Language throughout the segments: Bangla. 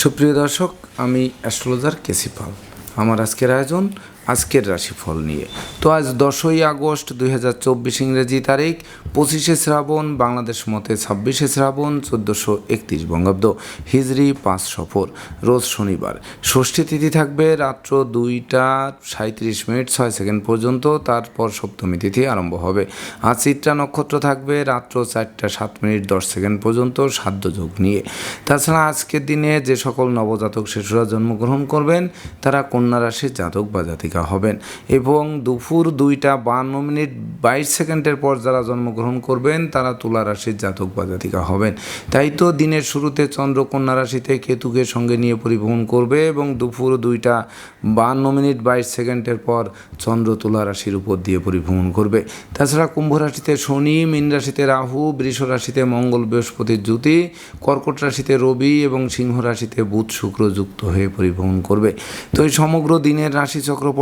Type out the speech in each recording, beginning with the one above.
সুপ্রিয় দর্শক আমি অ্যাস্ট্রোলজার কেসিপাল আমার আজকের আয়োজন আজকের রাশিফল নিয়ে। তো আজ দশই আগস্ট দুই হাজার চব্বিশ ইংরেজি তারিখ, পঁচিশে শ্রাবণ, বাংলাদেশ মতে ছাব্বিশে শ্রাবণ, চোদ্দোশো একত্রিশ বঙ্গাব্দ। হিজরি পাঁচ সফর, রোজ শনিবার। ষষ্ঠী তিথি থাকবে রাত্র দুইটা সাঁত্রিশ মিনিট ছয় সেকেন্ড পর্যন্ত, তারপর সপ্তমী তিথি আরম্ভ হবে। আজ চিত্রা নক্ষত্র থাকবে রাত্র চারটা সাত মিনিট দশ সেকেন্ড পর্যন্ত সাধ্য যোগ নিয়ে। তাছাড়া আজকের দিনে যে সকল নবজাতক শিশুরা জন্মগ্রহণ করবেন, তারা কন্যা রাশির জাতক বা জাতিকা হবেন এবং দুপুর দুইটা বান্ন মিনিট বাইশ সেকেন্ডের পর যারা জন্মগ্রহণ করবেন, তারা তুলা রাশির জাতক বা জাতিকা হবেন। তাই তো দিনের শুরুতে চন্দ্র কন্যা রাশিতে কেতুকে সঙ্গে নিয়ে পরিবহন করবে এবং দুপুর দুইটা বান্ন মিনিট বাইশ সেকেন্ডের পর চন্দ্র তুলা রাশির উপর দিয়ে পরিভ্রমণ করবে। তাছাড়া কুম্ভ রাশিতে শনি, মীন রাশিতে রাহু, বৃষ রাশিতে মঙ্গল বৃহস্পতির জ্যোতি, কর্কট রাশিতে রবি এবং সিংহ রাশিতে বুধ শুক্র যুক্ত হয়ে পরিভ্রমণ করবে। তো এই সমগ্র দিনের রাশিচক্র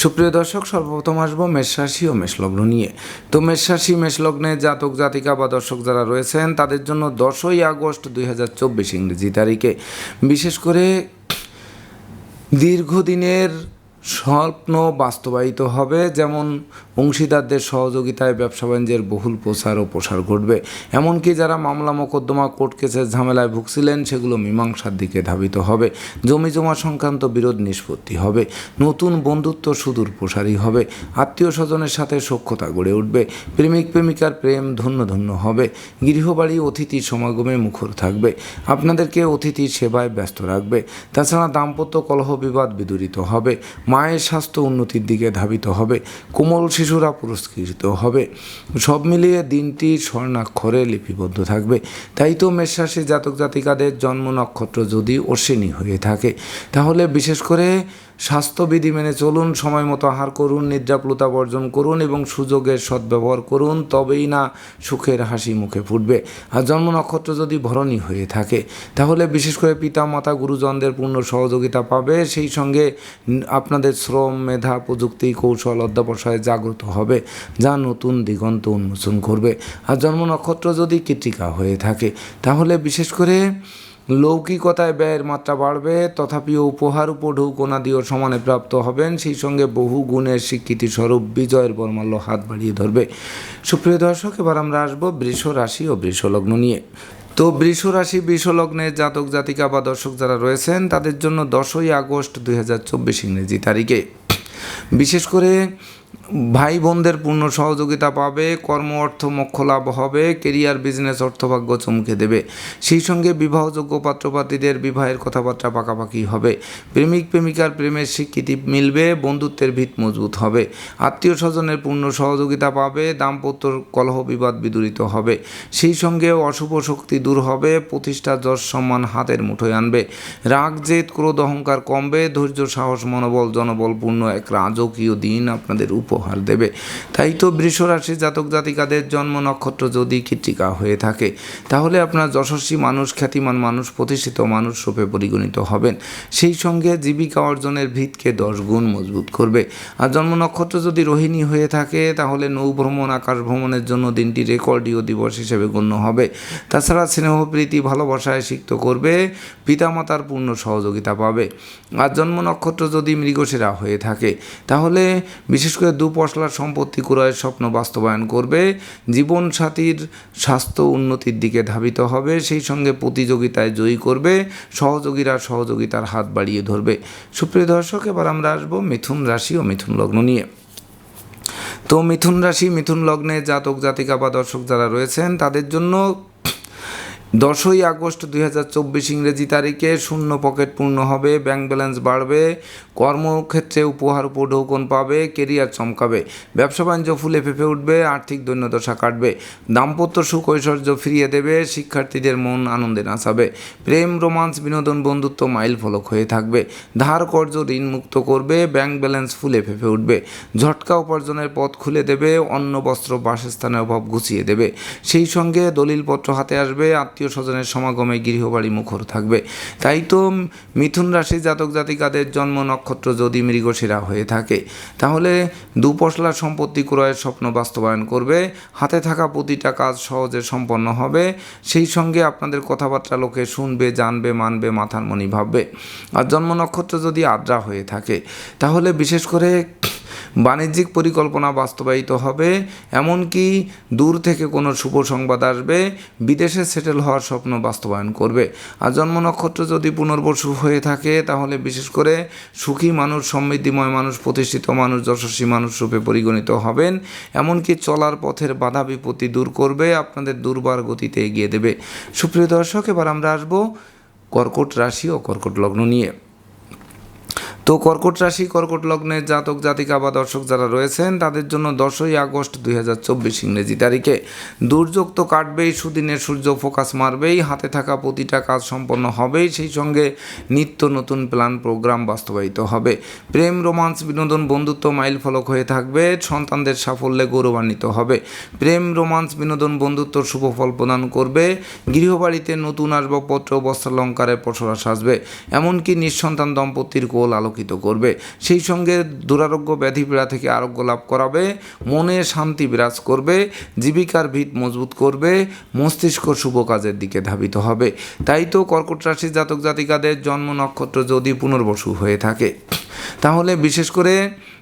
সুপ্রিয় দর্শক সর্বপ্রথম আসব মেষরাশি ও মেষলগ্ন নিয়ে। তো মেষরাশি, মেষলগ্নে জাতক, জাতিকা বা দর্শক যারা রয়েছেন, তাদের জন্য দশই আগস্ট দুই হাজার চব্বিশ ইংরেজি তারিখে। বিশেষ করে দীর্ঘদিনের স্বপ্ন বাস্তবায়িত হবে, যেমন অংশীদারদের সহযোগিতায় ব্যবসা বাণিজ্যের বহুল প্রসার ও প্রসার ঘটবে। এমনকি যারা মামলা মোকদ্দমা, কোর্ট কেসের ঝামেলায় ভুগছিলেন, সেগুলো মীমাংসার দিকে ধাবিত হবে। জমি জমা সংক্রান্ত বিরোধ নিষ্পত্তি হবে। নতুন বন্ধুত্ব সুদূর প্রসারী হবে। আত্মীয় স্বজনের সাথে সখ্যতা গড়ে উঠবে। প্রেমিক প্রেমিকার প্রেম ধন্য ধন্য হবে। গৃহবাড়ি, অতিথি সমাগমে মুখর থাকবে। আপনাদেরকে অতিথির সেবায় ব্যস্ত রাখবে। তাছাড়া দাম্পত্য কলহ বিবাদ বিদূরিত হবে। মায়ের স্বাস্থ্য উন্নতির দিকে ধাবিত হবে। কোমল শিশুরা পুরস্কৃত হবে। সব মিলিয়ে দিনটি স্বর্ণাক্ষরে লিপিবদ্ধ থাকবে। তাই তো মেষরাশি জাতক জাতিকাদের জন্ম নক্ষত্র যদি অশ্বিনী হয়ে থাকে, তাহলে বিশেষ করে স্বাস্থ্যবিধি মেনে চলুন, সময় মতো আহার করুন, নিদ্রাপ্লুতা বর্জন করুন এবং সুযোগের সদ্ব্যবহার করুন, তবেই না সুখের হাসি মুখে ফুটবে। আর জন্ম নক্ষত্র যদি ভরণী হয়ে থাকে, তাহলে বিশেষ করে পিতা মাতা গুরুজনদের পূর্ণ সহযোগিতা পাবে। সেই সঙ্গে আপনাদের শ্রম, মেধা, প্রযুক্তি, কৌশল, অধ্যাবসায়, জাগ্রত হবে, যা নতুন দিগন্ত উন্মোচন করবে। আর জন্ম নক্ষত্র যদি কৃতিকা হয়ে থাকে, তাহলে বিশেষ করে লৌকিকতায় ব্যয়ের মাত্রা বাড়বে। তথাপিও উপহার উপঢৌকনাদিও সমানে প্রাপ্ত হবেন। সেই সঙ্গে বহু গুণের স্বীকৃতি স্বরূপ বিজয়ের বর্মাল্য হাত বাড়িয়ে ধরবে। সুপ্রিয় দর্শক, এবার আমরা আসব বৃষ রাশি ও বৃষলগ্ন নিয়ে। তো বৃষ রাশি, বৃষ লগ্নের জাতক, জাতিকা বা দর্শক যারা রয়েছেন, তাদের জন্য দশই আগস্ট দুই হাজার চব্বিশ ইংরেজি তারিখে। বিশেষ করে ভাই বোনদের পূর্ণ সহযোগিতা পাবে, কর্ম অর্থ মোক্ষ লাভ হবে, কেরিয়ার, বিজনেস, অর্থভাগ্য চমকে দেবে। সেই সঙ্গে বিবাহযোগ্য পাত্রপাত্রীদের বিবাহের কথাবার্তা পাকাপাকি হবে। প্রেমিক, প্রেমিকার প্রেমের স্বীকৃতি মিলবে, বন্ধুত্বের ভিত মজবুত হবে। আত্মীয় স্বজনের পূর্ণ সহযোগিতা পাবে, দাম্পত্য কলহ বিবাদ বিদূরিত হবে। সেই সঙ্গে অশুভ শক্তি দূর হবে, প্রতিষ্ঠা যশ সম্মান হাতের মুঠোয় আনবে। রাগ, জেদ, ক্রোধ, অহংকার কমবে, ধৈর্য, সাহস, মনোবল জনবল পূর্ণ এক রাজকীয় দিন আপনাদের উপহার দেবে। তাই তো বৃষরাশি জাতক জাতিকাদের জন্ম নক্ষত্র যদি কৃতিকা হয়ে থাকে, তাহলে আপনার যশস্বী মানুষ, খ্যাতিমান মানুষ, প্রতিষ্ঠিত মানুষ রূপে পরিগণিত হবেন। সেই সঙ্গে জীবিকা অর্জনের ভিতকে দশ গুণ মজবুত করবে। আর জন্ম নক্ষত্র যদি রোহিণী হয়ে থাকে, তাহলে নৌ ভ্রমণ, আকাশ ভ্রমণের জন্য দিনটি রেকর্ডীয় দিবস হিসেবে গণ্য হবে। তাছাড়া স্নেহ, প্রীতি ভালোবাসায় সিক্ত করবে, পিতামাতার পূর্ণ সহযোগিতা পাবে। আর জন্ম নক্ষত্র যদি মৃগশিরা হয়ে থাকে, তাহলে বিশেষ করে দু দুপশলার সম্পত্তি ক্রয়ের স্বপ্ন বাস্তবায়ন করবে, জীবনসাথীর স্বাস্থ্য উন্নতির দিকে ধাবিত হবে, সেই সঙ্গে প্রতিযোগিতায় জয়ী করবে, সহযোগীরা সহযোগিতার হাত বাড়িয়ে ধরবে। সুপ্রিয় দর্শক, এবার আমরা আসব মিথুন রাশি ও মিথুন লগ্ন নিয়ে। তো মিথুন রাশি, মিথুন লগ্নে জাতক জাতিকা বা দর্শক যারা রয়েছেন, তাদের জন্য দশই আগস্ট দুই হাজার চব্বিশ ইংরেজি তারিখে শূন্য পকেট পূর্ণ হবে, ব্যাংক ব্যালেন্স বাড়বে, কর্মক্ষেত্রে উপহার উপঢৌকন পাবে, কেরিয়ার চমকাবে, ব্যবসা বাণিজ্য ফুলে ফেঁপে উঠবে, আর্থিক দৈন্যদশা কাটবে, দাম্পত্য সুখ ঐশ্বর্য ফিরিয়ে দেবে, শিক্ষার্থীদের মন আনন্দে নাচাবে, প্রেম, রোমান্স, বিনোদন, বন্ধুত্ব মাইল ফলক হয়ে থাকবে, ধার কর্য ঋণ মুক্ত করবে, ব্যাংক ব্যালেন্স ফুলে ফেঁপে উঠবে, ঝটকা উপার্জনের পথ খুলে দেবে, অন্ন, বস্ত্র, বাসস্থানের অভাব ঘুচিয়ে দেবে, সেই সঙ্গে দলিলপত্র হাতে আসবে, আত্মীয় স্বজনের সমাগমে গৃহবাড়ি মুখর থাকবে। তাই তো মিথুন রাশি জাতক জাতিকাদের জন্ম নক্ষত্র যদি মৃগশিরা হয়ে থাকে, তাহলে দুপশলা সম্পত্তি ক্রয়ের স্বপ্ন বাস্তবায়ন করবে, হাতে থাকা প্রতিটা কাজ সহজে সম্পন্ন হবে। সেই সঙ্গে আপনাদের কথাবার্তা লোকে শুনবে, জানবে, মানবে, মাথার মনি ভাববে। আর জন্ম নক্ষত্র যদি আদ্রা হয়ে থাকে, তাহলে বিশেষ করে বাণিজ্যিক পরিকল্পনা বাস্তবায়িত হবে, এমনকি দূর থেকে কোনো শুভ সংবাদ আসবে, বিদেশে সেটেল হওয়ার স্বপ্ন বাস্তবায়ন করবে। আর জন্ম নক্ষত্র যদি পুনর্বসু হয়ে থাকে, তাহলে বিশেষ করে সুখী মানুষ, সমৃদ্ধিময় মানুষ, প্রতিষ্ঠিত মানুষ, যশস্বী মানুষ রূপে পরিগণিত হবেন, এমনকি চলার পথের বাধা বিপত্তি দূর করবে, আপনাদের দুর্বার গতিতে এগিয়ে দেবে। সুপ্রিয় দর্শক, এবার আমরা আসব কর্কট রাশি ও কর্কট লগ্ন নিয়ে। তো কর্কট রাশি, কর্কট লগ্নের জাতক, জাতিকা বা দর্শক যারা রয়েছেন, তাদের জন্য দশই আগস্ট দুই হাজার চব্বিশ ইংরেজি তারিখে। দুর্যোগ তো কাটবেই, সুদিনের সূর্য ফোকাস মারবেই, হাতে থাকা প্রতিটা কাজ সম্পন্ন হবেই, সেই সঙ্গে নিত্য নতুন প্ল্যান, প্রোগ্রাম বাস্তবায়িত হবে। প্রেম, রোমান্স, বিনোদন, বন্ধুত্ব মাইল ফলক হয়ে থাকবে, সন্তানদের সাফল্যে গৌরবান্বিত হবে। প্রেম, রোমান্স, বিনোদন, বন্ধুত্ব শুভ ফল প্রদান করবে, গৃহবাড়িতে নতুন আসবাবপত্র, বস্ত্রালঙ্কারের পসরা সাজবে। এমনকি নিঃসন্তান দম্পতির কোল আলোকিত করবে। সেই সঙ্গে দুরারোগ্য ব্যাধি পীড়া থেকে আরোগ্য লাভ করাবে, মনে শান্তি বিরাজ করবে, জীবিকার ভিত মজবুত করবে মস্তিষ্ক শুভ কাজের দিকে ধাবিত হবে। তাই তো কর্কট রাশির জাতক জাতিকাদের জন্ম নক্ষত্র যদি পুনর্বসু হয়ে থাকে। তাহলে বিশেষ করে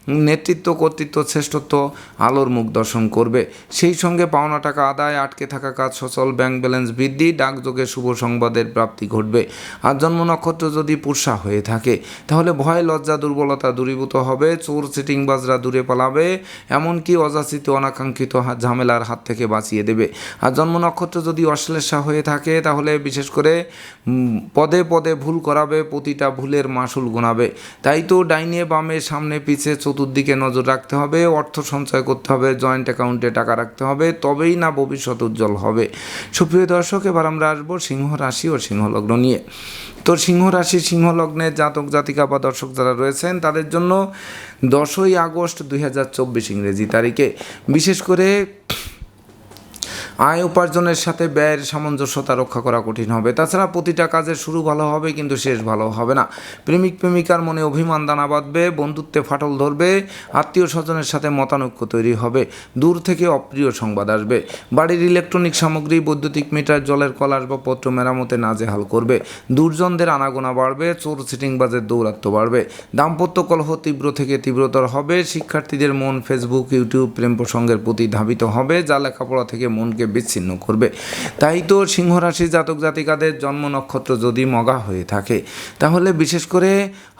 নেতৃত্ব, কর্তৃত্ব, শ্রেষ্ঠত্ব, আলোর মুখ দর্শন করবে। সেই সঙ্গে পাওনা টাকা আদায়, আটকে থাকা কাজ, সচল ব্যাংক ব্যালেন্স বৃদ্ধি, ডাকযোগে শুভ সংবাদের প্রাপ্তি ঘটবে। আর জন্ম নক্ষত্র যদি পুষা হয়ে থাকে, তাহলে ভয় লজ্জা, দুর্বলতা দূরীভূত হবে, চোর সিটিংবাজরা দূরে পালাবে, এমনকি অযাচিত, অনাকাঙ্ক্ষিত ঝামেলার হাত থেকে বাঁচিয়ে দেবে। আর জন্ম নক্ষত্র যদি অশ্লেষা হয়ে থাকে, তাহলে বিশেষ করে পদে পদে ভুল করাবে, প্রতিটা ভুলের মাসুল গোনাবে। তাই তো ডাইনে বামে, সামনে, পিছে চতুর্দিকে নজর রাখতে হবে, অর্থ সঞ্চয় করতে হবে জয়েন্ট অ্যাকাউন্টে টাকা রাখতে হবে, তবেই না ভবিষ্যৎ উজ্জ্বল হবে। সুপ্রিয় দর্শক, এবার আমরা আসব সিংহ রাশি ও সিংহলগ্ন নিয়ে। তো সিংহ রাশি, সিংহ লগ্নে জাতক, জাতিকা বা দর্শক যারা রয়েছেন, তাদের জন্য দশই আগস্ট দুই হাজার চব্বিশ ইংরেজি তারিখে। বিশেষ করে আয় উপার্জনের সাথে ব্যয়ের সামঞ্জস্যতা রক্ষা করা কঠিন হবে। তাছাড়া প্রতিটা কাজের শুরু ভালো হবে, কিন্তু শেষ ভালো হবে না। প্রেমিক প্রেমিকার মনে অভিমান দানা বাঁধবে, বন্ধুত্বে ফাটল ধরবে, আত্মীয় স্বজনের সাথে মতানৈক্য তৈরি হবে, দূর থেকে অপ্রিয় সংবাদ আসবে। বাড়ির ইলেকট্রনিক সামগ্রী, বৈদ্যুতিক মিটার, জলের কল আসবাবপত্র মেরামতে নাজেহাল করবে। দুর্জনদের আনাগোনা বাড়বে, চোর সিটিংবাজের দৌরাত্ম্য বাড়বে। দাম্পত্য কলহ তীব্র থেকে তীব্রতর হবে, শিক্ষার্থীদের মন ফেসবুক ইউটিউব প্রেম প্রসঙ্গের প্রতি ধাবিত হবে, যা লেখাপড়া থেকে মনকে বিচ্ছিন্ন করবে। তাই তো সিংহরাশি জাতক জাতিকাদের জন্ম নক্ষত্র যদি মগা হয়ে থাকে, তাহলে বিশেষ করে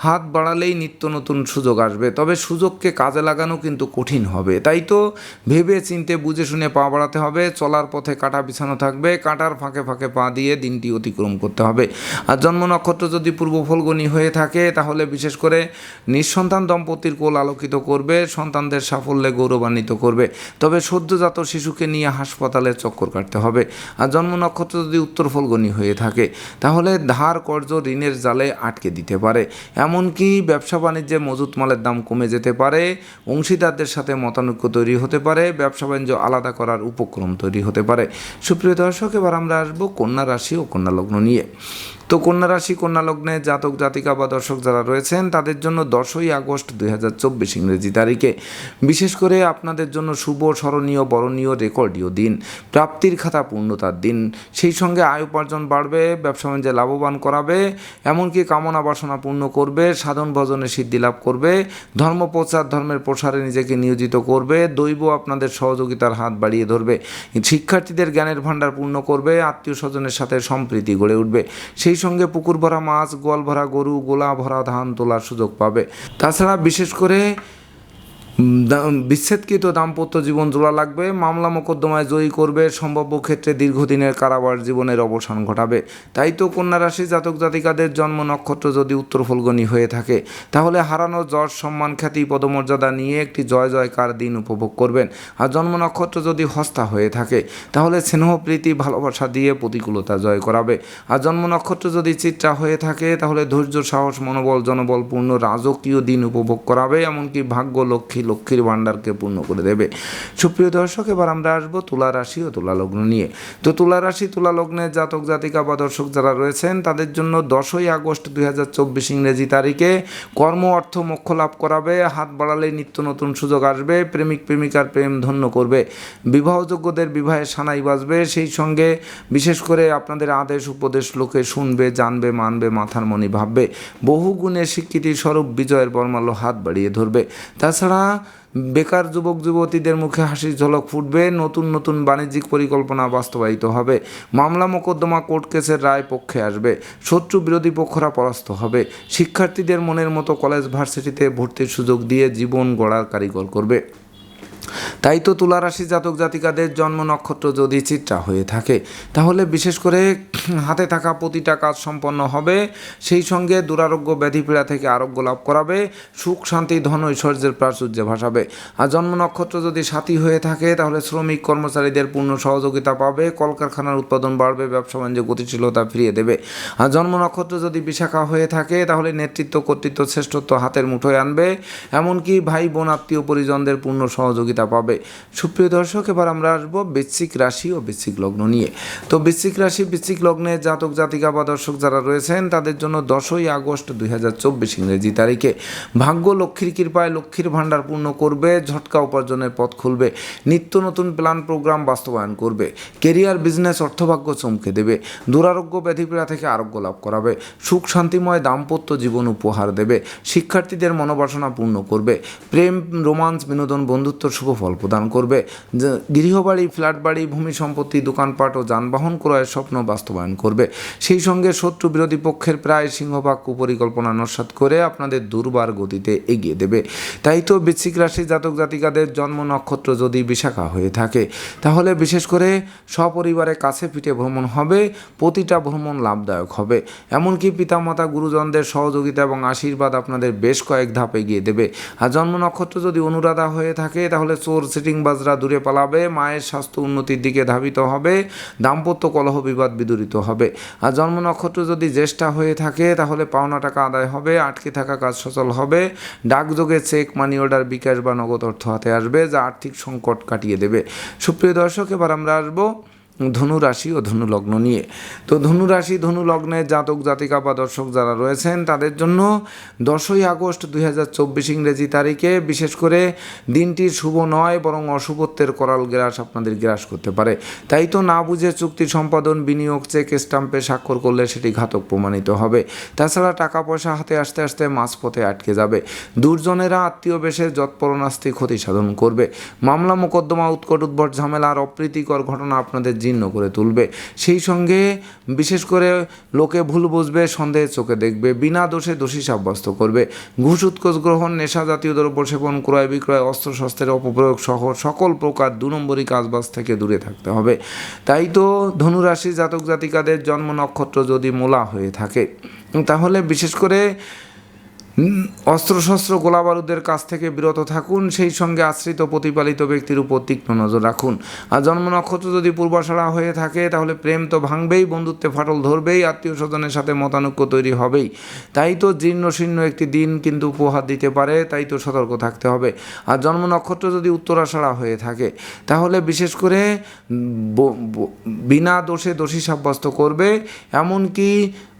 হাত বাড়ালেই নিত্য নতুন সুযোগ আসবে। তবে সুযোগকে কাজে লাগানো কিন্তু কঠিন হবে। তাই তো ভেবে চিনতে বুঝে শুনে পা বাড়াতে হবে। চলার পথে কাটা বিছানো থাকবে। কাটার ফাঁকে ফাঁকে পা দিয়ে দিনটি অতিক্রম করতে হবে। আর জন্ম নক্ষত্র যদি পূর্ব ফলগণী হয়ে থাকে, তাহলে বিশেষ করে নিঃসন্তান দম্পতির কোল আলোকিত করবে। সন্তানদের সাফল্যে গৌরবান্বিত করবে। তবে সদ্যজাত শিশুকে নিয়ে হাসপাতালে চক্কর কাটতে হবে। আর জন্ম নক্ষত্র যদি উত্তর ফলগণী হয়ে থাকে, তাহলে ধার কর্য ঋণের জালে আটকে দিতে পারে। এমনকি ব্যবসা বাণিজ্যে মজুত মালের দাম কমে যেতে পারে, অংশীদারদের সাথে মতানৈক্য তৈরি হতে পারে, ব্যবসা বাণিজ্য আলাদা করার উপক্রম তৈরি হতে পারে। সুপ্রিয় দর্শক, এবার আমরা আসব কন্যা রাশি ও কন্যা লগ্ন নিয়ে। তো কন্যা রাশি, কন্যা লগ্নে জাতক, জাতিকা বা দর্শক যারা রয়েছেন, তাদের জন্য দশই আগস্ট দুই হাজার চব্বিশ ইংরেজি তারিখে। বিশেষ করে আপনাদের জন্য শুভ, স্মরণীয়, বরণীয়, রেকর্ডীয় দিন, প্রাপ্তির খাতা পূর্ণতার দিন। সেই সঙ্গে আয় উপার্জন বাড়বে, ব্যবসা বাণিজ্যে লাভবান করাবে, এমনকি কামনা বাসনা পূর্ণ করবে, সাধন ভজনে সিদ্ধি লাভ করবে, ধর্ম প্রচার, ধর্মের প্রসারে নিজেকে নিয়োজিত করবে, দৈব আপনাদের সহযোগিতার হাত বাড়িয়ে ধরবে। শিক্ষার্থীদের জ্ঞানের ভাণ্ডার পূর্ণ করবে, আত্মীয় স্বজনের সাথে সম্প্রীতি গড়ে উঠবে। সেই সঙ্গে পুকুর ভরা মাছ, গোয়াল ভরা গরু, গোলা ভরা ধান তোলার সুযোগ পাবে। তাছাড়া বিশেষ করে বিচ্ছেদকৃত দাম্পত্য জীবন জোড়া লাগবে, মামলা মোকদ্দমায় জয়ী করবে, সম্ভাব্য ক্ষেত্রে দীর্ঘদিনের কারাবার জীবনের অবসান ঘটাবে। তাই তো কন্যা রাশি জাতক জাতিকাদের জন্ম নক্ষত্র যদি উত্তর ফলগনি হয়ে থাকে, তাহলে হারানো যশ, সম্মান, খ্যাতি, পদমর্যাদা নিয়ে একটি জয় জয়কার দিন উপভোগ করবেন। আর জন্ম নক্ষত্র যদি হস্তা হয়ে থাকে, তাহলে স্নেহ, প্রীতি, ভালোবাসা দিয়ে প্রতিকূলতা জয় করাবে। আর জন্ম নক্ষত্র যদি চিত্রা হয়ে থাকে, তাহলে ধৈর্য, সাহস, মনোবল, জনবলপূর্ণ, রাজকীয় দিন উপভোগ করাবে, এমনকি ভাগ্য, লক্ষ্মী লক্ষ্মীর ভাণ্ডারকে পূর্ণ করে দেবে। সুপ্রিয় দর্শক, এবার আমরা আসব তুলা রাশি ও তুলা লগ্ন নিয়ে। তো তুলা রাশি, তুলা লগ্নের জাতক, জাতিকা বা দর্শক যারা রয়েছেন, তাদের জন্য দশই আগস্ট দুই হাজার চব্বিশ ইংরেজি তারিখে কর্ম, অর্থ, মোক্ষ লাভ করাবে, হাত বাড়ালে নিত্য নতুন সুযোগ আসবে, প্রেমিক, প্রেমিকার প্রেম ধন্য করবে। বিবাহযোগ্যদের বিবাহে সানাই বাজবে, সেই সঙ্গে বিশেষ করে আপনাদের আদেশ, উপদেশ লোকে শুনবে, জানবে, মানবে, মাথার মনি ভাববে। বহু গুণে স্বীকৃতি স্বরূপ বিজয়ের বর্মাল্য হাত বাড়িয়ে ধরবে। তাছাড়া বেকার যুবক, যুবতীদের মুখে হাসির ঝলক ফুটবে, নতুন নতুন বাণিজ্যিক পরিকল্পনা বাস্তবায়িত হবে, মামলা মোকদ্দমা কোর্ট কেসের রায় পক্ষে আসবে, শত্রু বিরোধী পক্ষরা পরাস্ত হবে, শিক্ষার্থীদের মনের মতো কলেজ ভার্সিটিতে ভর্তির সুযোগ দিয়ে জীবন গড়ার কারিগর করবে। তাই তো তুলা রাশি জাতক জাতিকাদের জন্ম নক্ষত্র যদি চিত্রা হয়ে থাকে, তাহলে বিশেষ করে হাতে থাকা প্রতিটা কাজ সম্পন্ন হবে। সেই সঙ্গে দুরারোগ্য ব্যাধি পীড়া থেকে আরোগ্য লাভ করাবে, সুখ, শান্তি, ধন, ঐশ্বর্যের প্রাচুর্যে ভাসাবে। আর জন্ম নক্ষত্র যদি সাথী হয়ে থাকে, তাহলে শ্রমিক কর্মচারীদের পূর্ণ সহযোগিতা পাবে, কলকারখানার উৎপাদন বাড়বে, ব্যবসা বাণিজ্য গতিশীলতা ফিরিয়ে দেবে। আর জন্ম নক্ষত্র যদি বিশাখা হয়ে থাকে, তাহলে নেতৃত্ব, কর্তৃত্ব, শ্রেষ্ঠত্ব হাতের মুঠোয় আনবে। এমনকি ভাই বোন আত্মীয় পরিজনদের পূর্ণ সহযোগিতা পাবে। সুপ্রিয় দর্শক, এবার আমরা আসব বৃশ্চিক রাশি ও বৃশ্চিক লগ্ন নিয়ে। তো বৃশ্চিক রাশি, বৃশ্চিক লগ্নে জাতক, জাতিকা বা দর্শক যারা রয়েছেন, তাদের জন্য দশই আগস্ট দুই হাজার চব্বিশ ইংরেজি তারিখে। ভাগ্য লক্ষ্মীর কৃপায় লক্ষ্মীর ভাণ্ডার পূর্ণ করবে, ঝটকা উপার্জনের পথ খুলবে, নিত্য নতুন প্ল্যান প্রোগ্রাম বাস্তবায়ন করবে কেরিয়ার বিজনেস অর্থভাগ্য চমকে দেবে, দুরারোগ্য ব্যাধিপীড়া থেকে আরোগ্য লাভ করাবে, সুখ শান্তিময় দাম্পত্য জীবন উপহার দেবে, শিক্ষার্থীদের মনোবাসনা পূর্ণ করবে, প্রেম, রোমান্স, বিনোদন, বন্ধুত্ব, শুভ ফল প্রদান করবে। গৃহবাড়ি ফ্ল্যাট বাড়ি, ভূমি সম্পত্তি, দোকানপাট ও যানবাহন ক্রয়ের স্বপ্ন বাস্তবায়ন করবে। সেই সঙ্গে শত্রু বিরোধী পক্ষের প্রায় সিংহভাগ কুপরিকল্পনা নস্বাত করে আপনাদের দুর্বার গতিতে এগিয়ে দেবে। তাই তো বৃশ্চিক রাশি জাতক জাতিকাদের জন্ম নক্ষত্র যদি বিশাখা হয়ে থাকে, তাহলে বিশেষ করে সপরিবারে কাছে পিঠে ভ্রমণ হবে, প্রতিটা ভ্রমণ লাভদায়ক হবে। এমনকি পিতামাতা, গুরুজনদের সহযোগিতা এবং আশীর্বাদ আপনাদের বেশ কয়েক ধাপ এগিয়ে দেবে। আর জন্ম নক্ষত্র যদি অনুরাধা হয়ে থাকে, তাহলে চোর সিটিং বাজরা দূরে পালাবে, মায়ের স্বাস্থ্য উন্নতির দিকে ধাবিত হবে, দাম্পত্য কলহ বিবাদ বিদূরিত হবে। আর জন্ম নক্ষত্র যদি জ্যেষ্ঠা হয়ে থাকে, তাহলে পাওনা টাকা আদায় হবে, আটকে থাকা কাজ সচল হবে। ডাকযোগে চেক মানি অর্ডার বিকাশ বা নগদ অর্থ হাতে আসবে, যা আর্থিক সংকট কাটিয়ে দেবে। সুপ্রিয় দর্শক, এবার আমরা আসব ধনু রাশি ও ধনু লগ্ন নিয়ে। তো ধনু রাশি ধনু জাতক, জাতিকা বা দর্শক যারা রয়েছেন, তাদের জন্য দশই আগস্ট দুই হাজার চব্বিশ ইংরেজি তারিখে বিশেষ করে দিনটি শুভ নয়, বরং অশুভত্বের করাল গ্রাস আপনাদের গ্রাস করতে পারে। তাই তো না বুঝে চুক্তি সম্পাদন, বিনিয়োগ, চেক স্টাম্পে স্বাক্ষর করলে সেটি ঘাতক প্রমাণিত হবে। তাছাড়া টাকা পয়সা হাতে আসতে আসতে মাঝপথে আটকে যাবে। দুর্জনেরা আত্মীয় বেশে যৎপরণাস্তি ক্ষতি সাধন করবে। মামলা, মোকদ্দমা, উৎকট উদ্ভট ঝামেলা আর অপ্রীতিকর ঘটনা আপনাদের জীর্ণ করে তুলবে। সেই সঙ্গে বিশেষ করে লোকে ভুল বুঝবে সন্দেহের চোখে দেখবে, বিনা দোষে দোষী সাব্যস্ত করবে। ঘুষ, উৎকোষ গ্রহণ, নেশা জাতীয় দ্রব্য সেবন, ক্রয় বিক্রয় অস্ত্রশস্ত্রের অপপ্রয়োগ সহ সকল প্রকার দু নম্বরী কাজবাজ থেকে দূরে থাকতে হবে। তাই তো ধনুরাশি জাতক জাতিকাদের জন্ম নক্ষত্র যদি মোলা হয়ে থাকে, তাহলে বিশেষ করে অস্ত্রশস্ত্র গোলাবারুদের কাছ থেকে বিরত থাকুন, সেই সঙ্গে আশ্রিত প্রতিপালিত ব্যক্তির উপর তীক্ষ্ণ নজর রাখুন। আর জন্ম নক্ষত্র যদি পূর্বাশারা হয়ে থাকে, তাহলে প্রেম তো ভাঙবেই, বন্ধুত্বে ফাটল ধরবেই আত্মীয় স্বজনের সাথে মতানৈক্য তৈরি হবেই। তাই তো জীর্ণ শীর্ণ একটি দিন কিন্তু উপহার দিতে পারে, তাই তো সতর্ক থাকতে হবে। আর জন্ম নক্ষত্র যদি উত্তরাশারা হয়ে থাকে, তাহলে বিশেষ করে বিনা দোষে দোষী সাব্যস্ত করবে, এমনকি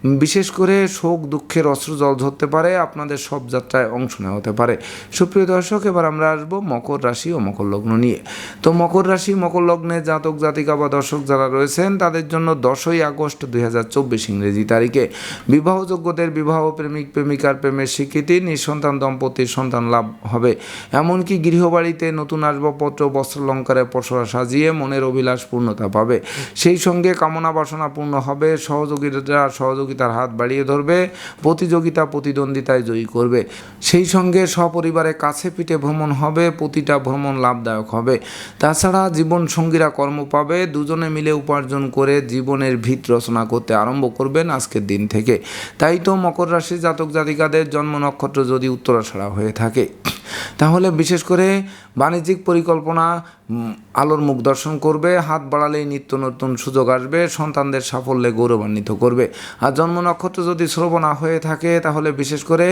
বিশেষ করে শোক, দুঃখের অস্ত্র জল ধরতে পারে, আপনাদের সব যাত্রায় অংশ নেওয়া হতে পারে। সুপ্রিয় দর্শক, এবার আমরা আসব মকর রাশি ও মকর লগ্ন নিয়ে। তো মকর রাশি, মকর লগ্নে জাতক, জাতিকা বা দর্শক যারা রয়েছেন, তাদের জন্য দশই আগস্ট দুই হাজার চব্বিশ ইংরেজি তারিখে। বিবাহযোগ্যদের বিবাহ প্রেমিক, প্রেমিকার প্রেমের স্বীকৃতি, নিঃসন্তান দম্পতির সন্তান লাভ হবে। এমনকি গৃহবাড়িতে নতুন আসবাবপত্র বস্ত্রালঙ্কারে পসরা সাজিয়ে মনের অভিলাষ পূর্ণতা পাবে। সেই সঙ্গে কামনা বাসনা পূর্ণ হবে। সহযোগীরা সহযোগিতা সহযোগিতার হাত বাড়িয়ে ধরবে, প্রতিযোগিতা প্রতিদ্বন্দ্বিতায় জয়ী করবে। সেই সঙ্গে সপরিবারে কাছে পিঠে ভ্রমণ হবে, প্রতিটা ভ্রমণ লাভদায়ক হবে। তাছাড়া জীবন সঙ্গীরা কর্ম পাবে, দুজনে মিলে উপার্জন করে জীবনের ভিত রচনা করতে আরম্ভ করবেন আজকের দিন থেকে। তাই তো মকর রাশি জাতক জাতিকাদের জন্ম নক্ষত্র যদি উত্তরাছড়া হয়ে থাকে। তাহলে বিশেষ করে বাণিজ্যিক পরিকল্পনা আলোর মুখ দর্শন করবে, হাত বাড়ালেই নিত্য নতুন সুযোগ আসবে, সন্তানদের সাফল্যে গৌরবান্বিত করবে। আর জন্ম নক্ষত্র যদি শ্রবণা হয়ে থাকে, তাহলে বিশেষ করে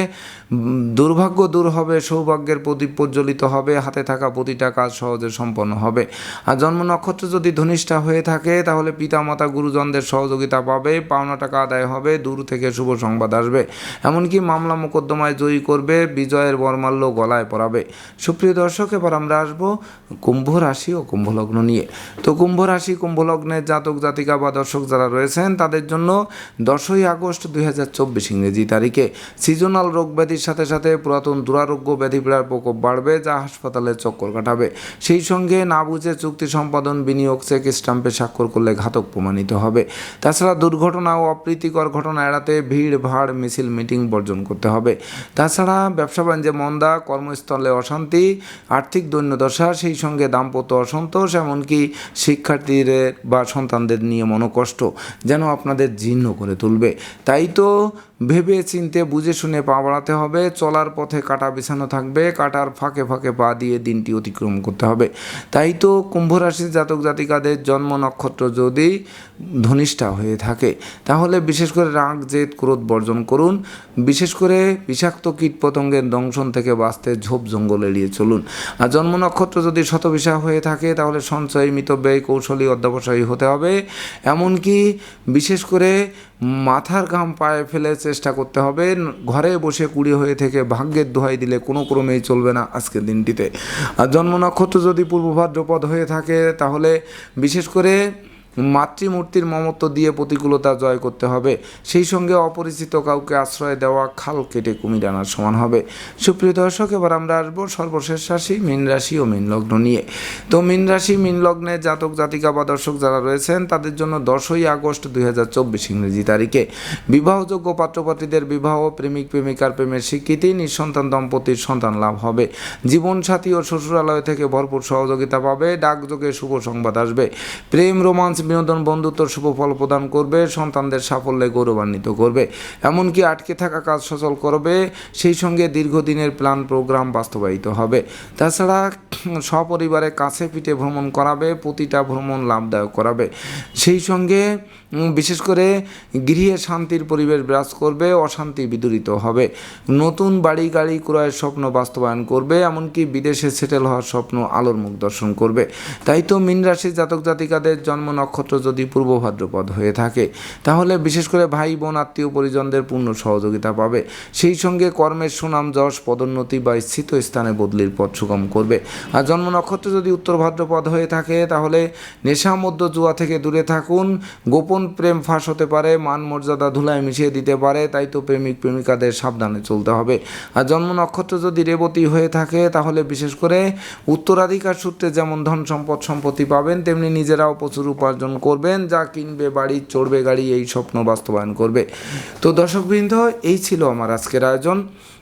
দুর্ভাগ্য দূর হবে, সৌভাগ্যের প্রদীপ প্রজ্বলিত হবে, হাতে থাকা প্রতিটা কাজ সহজে সম্পন্ন হবে। আর জন্ম নক্ষত্র যদি ধনিষ্ঠা হয়ে থাকে, তাহলে পিতামাতা গুরুজনদের সহযোগিতা পাবে, পাওনা টাকা আদায় হবে, দূর থেকে শুভ সংবাদ আসবে। এমনকি মামলা মোকদ্দমায় জয়ী করবে, বিজয়ের বর্মাল্য গলায় পরাবে। সুপ্রিয় দর্শক, এবার আমরা আসব কুম্ভ রাশি ও কুম্ভলগ্ন নিয়ে। তো কুম্ভ রাশি, কুম্ভ লগ্নের জাতক জাতিকা বা দর্শক যারা রয়েছেন, তাদের জন্য দশই আগস্ট দুই হাজার চব্বিশ ইংরেজি তারিখে সিজনাল রোগ ব্যাধির সাথে সাথে পুরাতন দুরারোগ্য ব্যাধি পীড়ার প্রকোপ বাড়বে যা হাসপাতালে চক্কর কাটাবে। সেই সঙ্গে না বুঝে চুক্তি সম্পাদন বিনিয়োগ চেক স্টাম্পে স্বাক্ষর করলে ঘাতক প্রমাণিত হবে। তাছাড়া দুর্ঘটনা ও অপ্রীতিকর ঘটনা এড়াতে ভিড়, ভাড়, মিছিল, মিটিং বর্জন করতে হবে। তাছাড়া ব্যবসা বাণিজ্যে মন্দা, কর্মস্থলে অশান্তি, আর্থিক দৈন্যদশা, সেই সঙ্গে দাম্পত্য অসন্তোষ, এমনকি শিক্ষার্থীদের বা সন্তানদের নিয়ে মনোকষ্ট যেন আপনাদের জীর্ণ করে তুলবে। তাই তো ভেবে চিনতে বুঝে শুনে পা বাড়াতে হবে, চলার পথে কাটা বিছানো থাকবে, কাটার ফাঁকে ফাঁকে পা দিয়ে দিনটি অতিক্রম করতে হবে। তাই তো কুম্ভ রাশির জাতক জাতিকাদের জন্ম নক্ষত্র যদি ধনিষ্ঠা হয়ে থাকে, তাহলে বিশেষ করে রাগ, জেদ, ক্রোধ বর্জন করুন। বিশেষ করে বিষাক্ত কীট পতঙ্গের দংশন থেকে বাঁচতে ঝোপ জঙ্গল এড়িয়ে চলুন। আর জন্ম নক্ষত্র যদি শতবিশা হয়ে থাকে, তাহলে সঞ্চয় মিতব্যয় কৌশলী, অধ্যবসায়ী হতে হবে। এমনকি বিশেষ করে মাথার ঘাম পায়ে ফেলে চেষ্টা করতে হবে। ঘরে বসে কুড়ি হয়ে থেকে ভাগ্যের দোহাই দিলে কোনো ক্রমেই চলবে না আজকের দিনটিতে। আর জন্ম নক্ষত্র যদি পূর্ব ভাদ্রপদ হয়ে থাকে, তাহলে বিশেষ করে মাতৃমূর্তির মমত্ব দিয়ে প্রতিকূলতা জয় করতে হবে। সেই সঙ্গে অপরিচিত কাউকে আশ্রয় দেওয়া খাল কেটে কুমির আনার সমান হবে। সুপ্রিয় দর্শক, এবার আমরা আসব সর্বশেষ রাশি, মীন রাশি ও মীন লগ্ন নিয়ে। তো মীন রাশি, মীন লগ্নে জাতক, জাতিকা বা দর্শক যারা রয়েছেন, তাদের জন্য দশই আগস্ট দুই হাজার চব্বিশ ইংরেজি তারিখে। বিবাহযোগ্য পাত্রপাত্রীদের বিবাহ, প্রেমিক, প্রেমিকার প্রেমের স্বীকৃতি, নিঃসন্তান, দম্পতির সন্তান লাভ হবে। জীবনসাথী ও শ্বশুরালয় থেকে ভরপুর সহযোগিতা পাবে। ডাকযোগে শুভ সংবাদ আসবে। প্রেম, রোমান্স বিনোদন বন্ধুত্বর শুভ ফল প্রদান করবে, সন্তানদের সাফল্যে গৌরবান্বিত করবে। এমনকি আটকে থাকা কাজ সচল করবে, সেই সঙ্গে দীর্ঘদিনের প্ল্যান প্রোগ্রাম বাস্তবায়িত হবে। তাছাড়া সপরিবারে কাছে পিঠে ভ্রমণ করাবে, প্রতিটা ভ্রমণ লাভদায়ক করাবে। সেই সঙ্গে বিশেষ করে গৃহে শান্তির পরিবেশ বিরাজ করবে, অশান্তি বিদূরিত হবে। নতুন বাড়ি গাড়ি ক্রয়ের স্বপ্ন বাস্তবায়ন করবে, এমনকি বিদেশে সেটেল হওয়ার স্বপ্ন আলোর মুখ দর্শন করবে। তাই তো মীন রাশির জাতক জাতিকাদের জন্ম নক্ষত্র যদি পূর্ব ভাদ্রপদ হয়ে থাকে, তাহলে বিশেষ করে ভাই বোন, আত্মীয় পরিজনদের পূর্ণ সহযোগিতা পাবে। সেই সঙ্গে কর্মের সুনাম, যশ, পদোন্নতি বা স্থিত স্থানে বদলির পথ সুগম করবে। আর জন্ম নক্ষত্র যদি উত্তর ভাদ্রপদ হয়ে থাকে, তাহলে নেশা মধ্য জুয়া থেকে দূরে থাকুন। গোপন প্রেম ফাঁস হতে পারে, মান মর্যাদা ধুলায় মিশিয়ে দিতে পারে, তাই তো প্রেমিক প্রেমিকাদের সাবধানে চলতে হবে। আর জন্ম নক্ষত্র যদি রেবতী হয়ে থাকে, তাহলে বিশেষ করে উত্তরাধিকার সূত্রে যেমন ধন সম্পদ সম্পত্তি পাবেন, তেমনি নিজেরাও প্রচুর উপার্জন করবেন, যা কিনবে, বাড়ি, চড়বে, গাড়ি, এই স্বপ্ন বাস্তবায়ন করবে। তো দর্শকবৃন্দ, এই ছিল আমার আজকের আয়োজন।